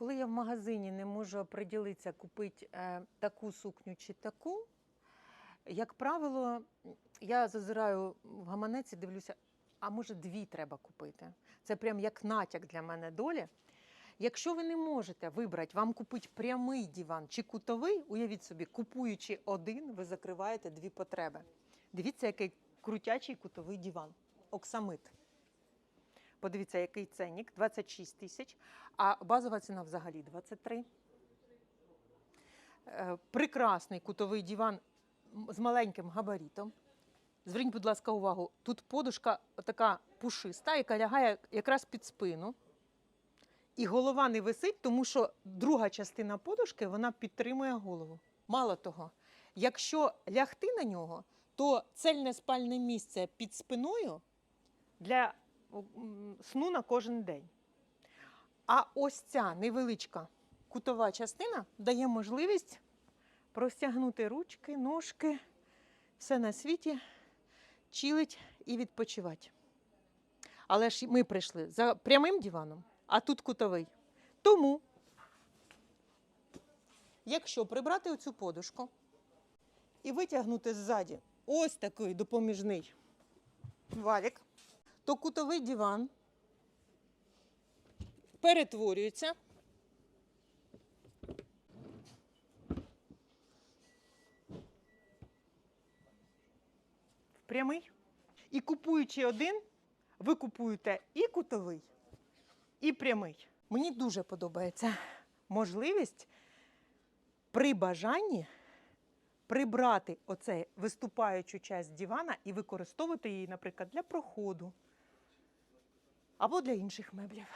коли я в магазині не можу приділитися, купити е, таку сукню чи таку, як правило, я зазираю в гаманець і дивлюся, а може дві треба купити. Це прям як натяк для мене долі. Якщо ви не можете вибрати, вам купити прямий диван чи кутовий, уявіть собі, купуючи один, ви закриваєте дві потреби. Дивіться, який крутячий кутовий диван. Оксамит. Подивіться, який ценник 26 тисяч, а базова ціна взагалі 23. Е, Прекрасний кутовий диван з маленьким габаритом. Зверніть, будь ласка, увагу, тут подушка така пушиста, яка лягає якраз під спину. І голова не висить, тому що друга частина подушки вона підтримує голову. Мало того, якщо лягти на нього, то цельне спальне місце під спиною для сну на кожен день. А ось ця невеличка кутова частина дає можливість простягнути ручки, ножки, все на світі, чилить і відпочивати. Але ж ми прийшли за прямим диваном, а тут кутовий. Тому, якщо прибрати оцю подушку і витягнути ззаді ось такий допоміжний валік, то кутовий диван перетворюється в прямий. І купуючи один, ви купуєте і кутовий, і прямий. Мені дуже подобається можливість при бажанні прибрати оцей виступаючу часть дивана і використовувати її, наприклад, для проходу або для інших меблів.